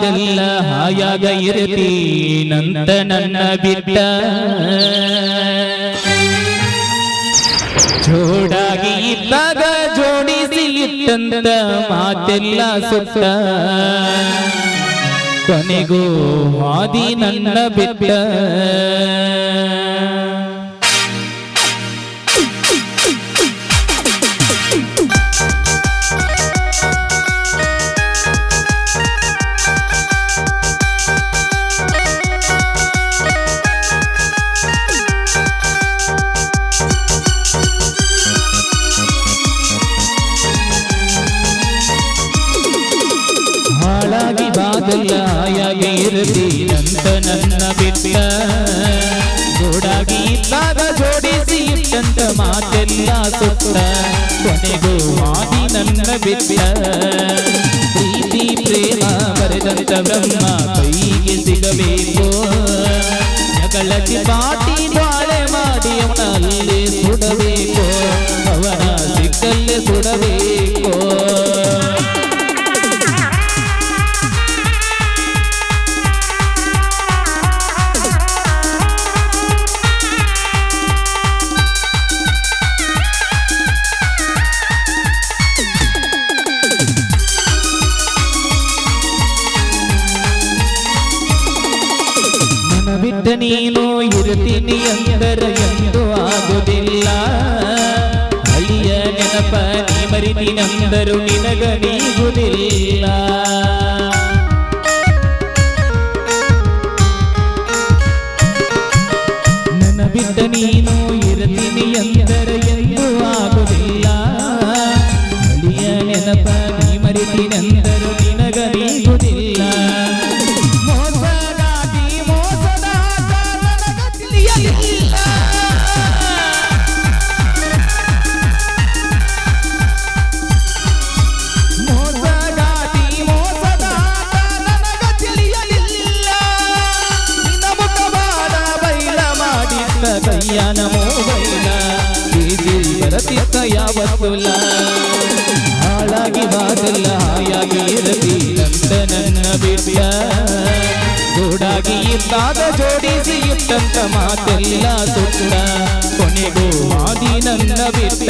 ಬಾದಲ್ಲ ಹಾಯಾಗ ಇರತೀನಂತ ನನ್ನ ಬಿಟ್ಟ. ಜೋಡಾಗಿ ಇದ್ದಾಗ ಜೋಡಿಸಿ ಇಟ್ಟಂತ ಮಾತೆಲ್ಲ ಸುತ್ತ. ಕೊನೆಗೂ ಮಾದಿ ನನ್ನ ಬಿಟ್ಟ. ಹಾಯಾಗಿ ಇರ್ತೀನಂತ ನನ್ನ ಬಿಟ್ಟ. ಜೋಡಾಗಿ ಇದ್ದಾಗ ಜೋಡಿಸಿ ಇಟ್ಟಂತ ಮಾತೆಲ್ಲ ಸುತ್ತ. ಕೊನೆಗೂ ಮಾಡಿ ನನ್ನ ಬಿಟ್ಟ. ಪ್ರೀತಿ, ಪ್ರೇಮ ಬರೆದಂತ ಬ್ರಹ್ಮ ಕೈಗೆ ಸಿಗಬೇಕು. ಜಗಳಕ್ಕೆ ಪಾಟಿ ಬಾಳೆ ಮಾಡಿ ಅವನ ಅಲ್ಲೇ ಸುಡಬೇಕು. ಅವನ ಸಿಕ್ಕಲ್ಲೇ ಸುಡಬೇಕು. ಬಿಟ್ಟ ನೀನು ಇರುತ್ತೀನಿ ಎಂದರ ಎಂದು ಆಗುವುದಿಲ್ಲ ಅಳಿಯ ನೆನಪ ನೀ ಮರಿತೀನಂದರು ನಿನಗ ಮಾಡಿದ್ದ ಕೈಯನ ಮೊಬೈಲ ಬೀದಿ ಬರತಿತ್ತ ಯಾವತ್ತುಲ ಹಾಳಾಗಿ ಬಾಗಲ್ಲ ಹಾಯಾಗಿ ಇರತೀನಂತ ನನ್ನ ಬಿಟ್ಟ ಗೂಡಾಗಿ ಇದ್ದಾಗ ಜೋಡಿಸಿ ಇಟ್ಟಂತ ಮಾತೆಲ್ಲ ಸುತ್ತ. ಕೊನೆಗೂ ಆದಿ ನನ್ನ ಬಿಟ್ಟ.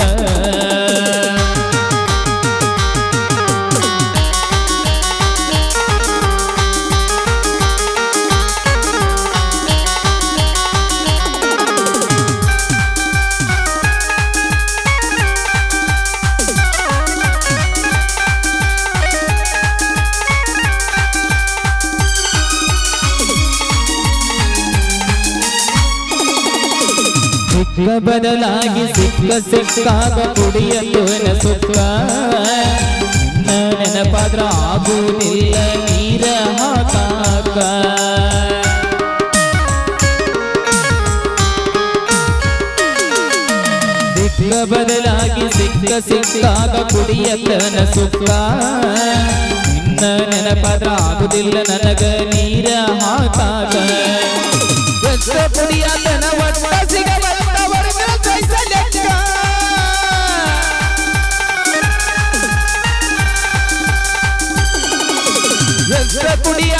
ಸಿಕ್ಕ ಬದಲಾಗಿ ಸಿಕ್ಕ ಸಿಕ್ಕಾಗ ಕುಡಿಯಲು ನಿನ್ನ ನೆನಪಾದ್ರ ಆಗುವುದಿಲ್ಲ ನೀರ ಹಾಕಾಕ. ಸಿಕ್ಕ ಬದಲಾಗಿ ಸಿಕ್ಕ ಸಿಕ್ಕಾಗ ಕುಡಿಯತನ ಸುಕ್ಕ? ನಿನ್ನ ನೆನಪಾದ್ರ ಆಗುದಿಲ್ಲ ನನಗ ನೀರ ಹಾಕಾಗ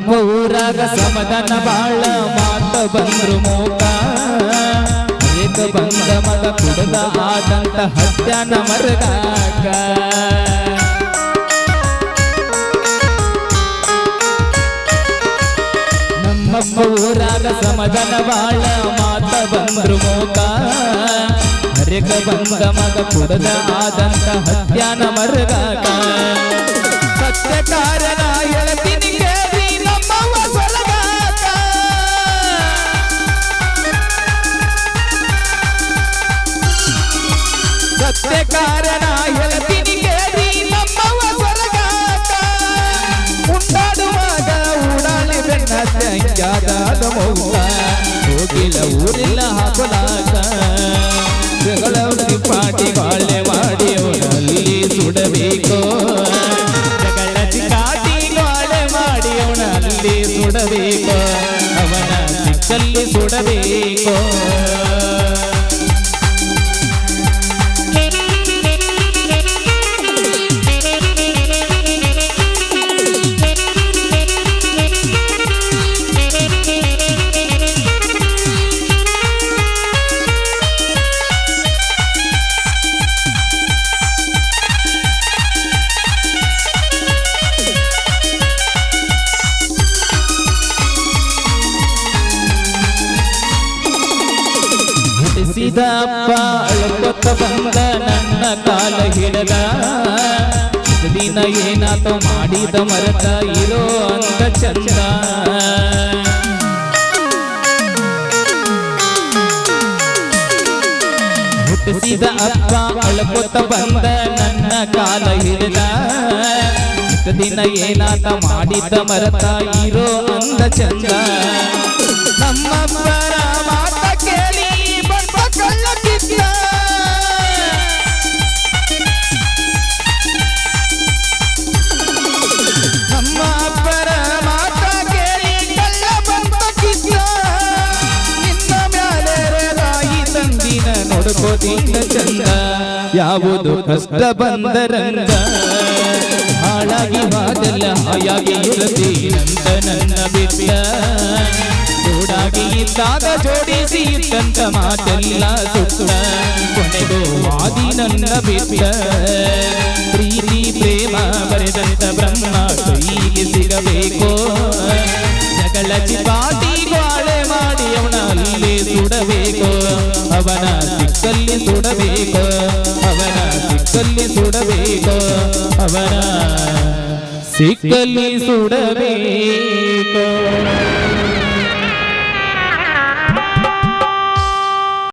ನಮ್ಮಪ್ಪ ಊರಾಗ ಸಮಾಧಾನ ಬಾಳ ಮಾತ ಬಂದ್ರು ಮೋಕ. ಏಕ ಬಂದ ಮಗ ಕುಡದ ಆದಂತ ಹತ್ಯಾನ ಮರಗಾಕ. ನಮ್ಮ ಊರಾಗ ಸಮಾಧಾನ ಬಾಳ ಮಾತ ಬಂದ್ರು ಮೋಕ. ಹರೇಕ ಬಂದ ಮಗ ಕುಡದ ಆದಂತ ಹತ್ಯಾನ ಮರಗಾಕ. ಸತ್ಯ ಹೇಳ್ತೀನಿ ತಂಗ್ಯಾದ ಮೌಕ ಹೋಗಿಲ್ಲ ಊರಿಲ್ಲ ಹುಟ್ಟಿಸಿದ ಅಪ್ಪ ಬಂದ ನನ್ನ ಕಾಲ ಹಿಡದ. ದಿನ ಏನಾತೋ ಮಾಡಿದ ಮರತ ಇರೋ ಅಂತ ಚಂದ. ಹುಟ್ಟಿಸಿದ ಅಪ್ಪ ಅಳಕೊತ ಬಂದ ನನ್ನ ಕಾಲ ಹಿಡದ. ದಿನ ಏನಾತ ಮಾಡಿದ ಮರತ ಇರೋ ಅಂದ ಚಂದ. ನಮ್ಮಪ್ಪರ ಯಾವುದು ಕಷ್ಟ ಬಂದರಂಗ. ಹಾಳಾಗಿ ಹಾದಲ್ಲ ಹಾಯಾಗಿ ಇರತೀನಂತ ನನ್ನ ಬಿಟ್ಟ. ಜೋಡಾಗಿ ಇದ್ದಾಗ ಜೋಡಿಸಿ ಇದ್ದಂತ ಮಾತೆಲ್ಲ ಸುತ್ತ. ಕೊನೆಗೂ ವಾದಿ ನನ್ನ ಬಿಟ್ಟ. ಪ್ರೀತಿ, ಪ್ರೇಮ ಬರೆದಂತ ಬ್ರಹ್ಮ ಕೈಗೆ ಸಿಗಬೇಕು. ಜಗಳ ಚಿಪಾಟಿ ಸುಡಬೇಕು ಅವನ ಸಿಕ್ಕಲ್ಲಿ ಸುಡಬೇಕು. ಅವನ ಸಿಕ್ಕಲ್ಲಿ ಸುಡಬೇಕು. ಅವನ ಸಿಕ್ಕಲ್ಲಿ ಸುಡಬೇಕು.